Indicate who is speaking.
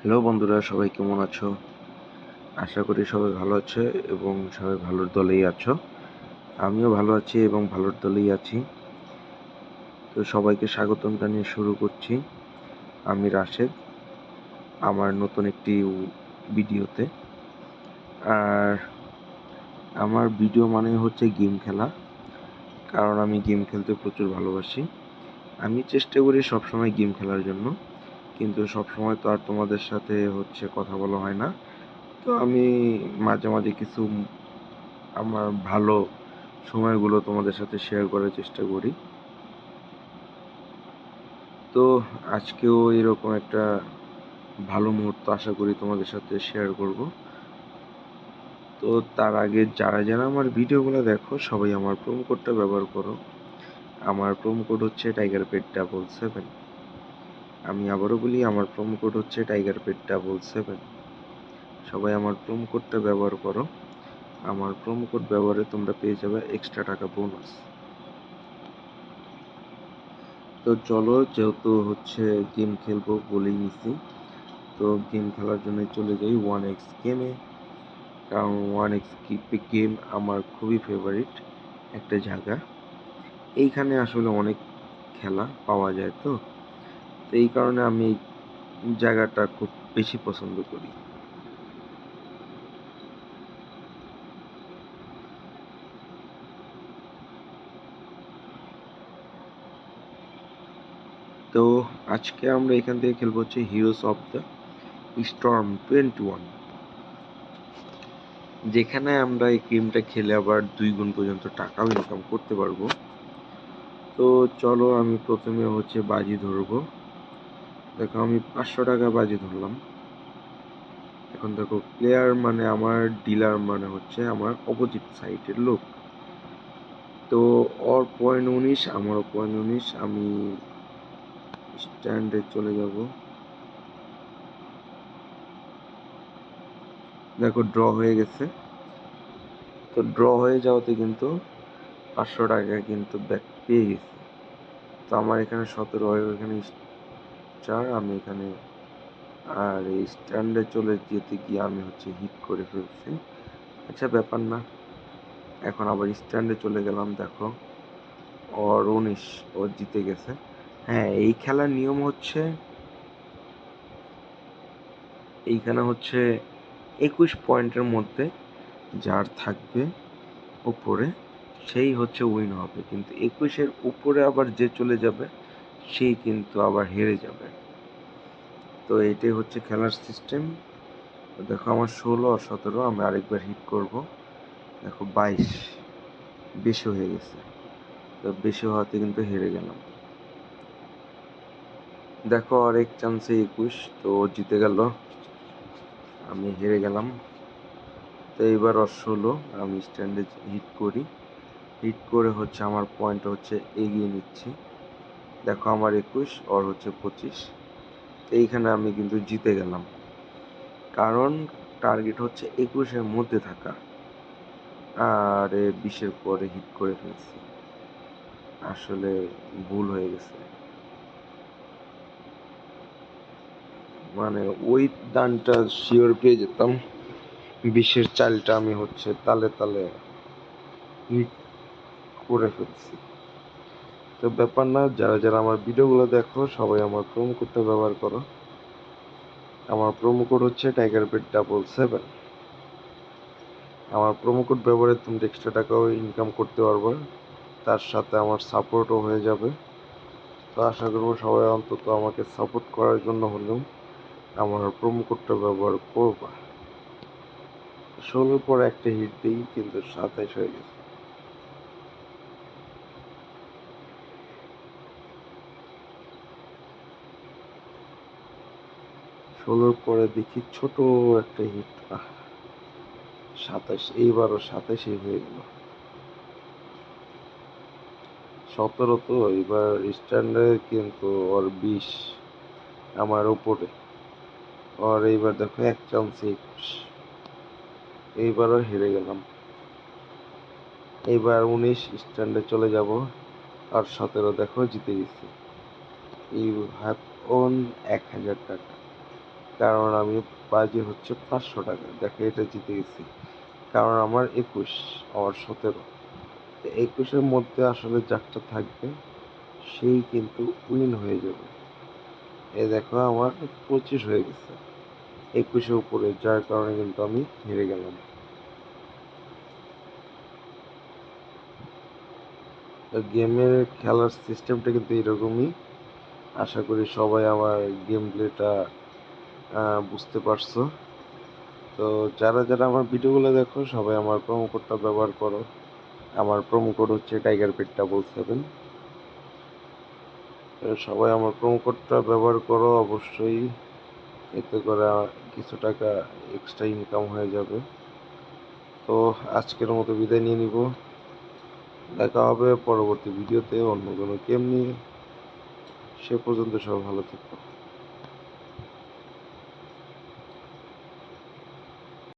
Speaker 1: Hello বন্ধুরা, সবাই কেমন আছো? আশা করি সবাই ভালো আছে এবং সবাই ভালোর দলেই আছো। আমিও ভালো আছি এবং ভালোর দলেই আছি। তো সবাইকে স্বাগতম জানিয়ে শুরু করছি। আমি রাশেদ, আমার নতুন একটি ভিডিওতে। আর আমার ভিডিও মানে হচ্ছে গেম খেলা, কারণ আমি গেম খেলতে প্রচুর ভালোবাসি। আমি চেষ্টা করি সবসময় গেম খেলার জন্য। কিন্তু সবসময় তো আর তোমাদের সাথে হচ্ছে কথা বলা হয় না। তো আমি মাঝে মাঝে কিছু আমার ভালো সময়গুলো তোমাদের সাথে শেয়ার করার চেষ্টা করি। তো আজকেও এরকম একটা ভালো মুহূর্ত আশা করি তোমাদের সাথে শেয়ার করব। তো তার আগে যারা যারা আমার ভিডিওগুলো দেখো, সবাই আমার প্রোমো কোডটা ব্যবহার করো। আমার প্রোমো কোড হচ্ছে টাইগার পেট ডাবল সেভেন আমি আবারও বলি, আমার প্রোমো কোড হচ্ছে টাইগার পেট ডাবল সেভেন সবাই আমার প্রোমো কোডটা ব্যবহার করো। আমার প্রোমো কোড ব্যবহারে তোমরা পেয়ে যাবে এক্সট্রা টাকা বোনাস তো চলো, যেহেতু হচ্ছে গেম খেলব বলেই নিছি, তো গেম খেলার জন্য চলে যাই ওয়ান এক্স গেমে কারণ ওয়ান এক্স গেম আমার খুবই ফেভারিট একটা জায়গা। এইখানে আসলে অনেক খেলা পাওয়া যায় তো। তো এই কারণে আমি এই জায়গাটা খুব বেশি পছন্দ করি। তো আজকে আমরা এখান থেকে খেলব হচ্ছে heroes of the storm twenty one যেখানে আমরা এই গেমটা খেলে আবার দুই গুণ পর্যন্ত টাকাও ইনকাম করতে পারব। তো চলো আমি প্রথমে হচ্ছে বাজি ধরবো। দেখো, আমি পাঁচশো টাকা বাজি ধরলাম। এখন দেখো প্লেয়ার মানে আমার ডিলার মানে হচ্ছে আমার অপোজিট সাইডের লোক। তো ওর পয়েন্ট উনিশ, আমারও পয়েন্ট উনিশ, আমি স্ট্যান্ডে চলে যাব। দেখো ড্র হয়ে গেছে। তো ড্র হয়ে যাওয়াতে কিন্তু পাঁচশো টাকা কিন্তু ব্যাক পেয়ে গেছি। তো আমার এখানে সতেরো হয় এখানে চার আমি এখানে, আর এই স্ট্যান্ডে চলে যেতে গিয়ে আমি হচ্ছে হিট করে ফেলছি। আচ্ছা ব্যাপার না। এখন আবার স্ট্যান্ডে চলে গেলাম, দেখো। ওর উনিশ ও জিতে গেছে। হ্যাঁ এই খেলার নিয়ম হচ্ছে, এইখানে হচ্ছে একুশ পয়েন্টের মধ্যে যার থাকবে উপরে, সেই হচ্ছে উইন হবে। কিন্তু একুশের উপরে আবার যে চলে যাবে সেই কিন্তু আবার হেরে যাবে। তো এইটাই হচ্ছে খেলার সিস্টেম দেখো আমার ষোলো আর সতেরো, আমি আরেকবার হিট করব। দেখো বাইশ, বেশি হয়ে গেছে। তো বেশি হওয়াতে কিন্তু হেরে গেলাম। দেখো আরেক চান্সে একুশ, তো জিতে গেল। আমি হেরে গেলাম। তো এইবার ষোলো, আমি স্ট্যান্ডে হিট করি। হিট করে হচ্ছে আমার পয়েন্ট হচ্ছে এগিয়ে নিচ্ছি। দেখো আমার একুশ, ওর হচ্ছে পঁচিশ। এইখানে আমি কিন্তু জিতে গেলাম। কারণ টার্গেট হচ্ছে একুশের মধ্যে থাকা। আর বিশের পরে হিট করে ফেলছি। আসলে ভুল হয়ে গেছে। মানে ওই দানটা শিওর পেয়ে যেতাম। বিশের চালটা আমি হচ্ছে তালে তালে হিট করে ফেলছি। তো ব্যাপার না, যারা যারা আমার ভিডিওগুলো দেখো, সবাই আমার প্রোমো কোডটা ব্যবহার করো। আমার প্রোমো কোড হচ্ছে টাইগার পেট ডাবল সেভেন আমার প্রোমো কোড ব্যবহারে তুমি এক্সট্রা টাকাও ইনকাম করতে পারবে। তার সাথে আমার সাপোর্টও হয়ে যাবে। তো আশা করব সবাই অন্তত আমাকে সাপোর্ট করার জন্য হলেও আমার প্রোমো কোডটা ব্যবহার করবা। ষোলোর পর একটা হিট দিই, কিন্তু সাতাইশ হয়ে গেছে। ষোলোর পরে দেখি ছোট একটা হিট সাতাশ, এইবারও সাতাশে হয়ে গেল। সতেরো তো, এবার স্ট্যান্ডে কিন্তু ওর বিশ আমার উপরে। আর এইবার দেখো এক চান্স একুশ। এইবারও হেরে গেলাম। এইবার উনিশ স্ট্যান্ডে চলে যাব। আর সতেরো দেখো জিতে গেছি। ইউ হ্যাভ ওন এক হাজার টাকা। কারণ আমি বাজি হচ্ছে পাঁচশো টাকা। দেখে, এটা জিতে গেছি। কারণ আমার একুশ, আমার সতেরো। একুশের মধ্যে আসলে যাকটা থাকবে, সেই কিন্তু উইন হয়ে যাবে। এ দেখো, আমার পঁচিশ হয়ে গেছে। একুশের উপরে, যার কারণে কিন্তু আমি হেরে গেলাম। গেমের খেলার সিস্টেমটা কিন্তু এরকমই। আশা করি সবাই আমার গেম প্লেটা বুঝতে পারছ। তো যারা যারা আমার ভিডিওগুলো দেখো, সবাই আমার প্রোমো কোডটা ব্যবহার করো। আমার প্রোমো কোড হচ্ছে টাইগার পেট ডাবল সেভেন সবাই আমার প্রোমো কোডটা ব্যবহার করো, অবশ্যই। এতে করে কিছু টাকা এক্সট্রা ইনকাম হয়ে যাবে। তো আজকের মতো বিদায় নিয়ে নিব। দেখা হবে পরবর্তী ভিডিওতে অন্য কোনো গেম নিয়ে। সে পর্যন্ত সব ভালো থাকো।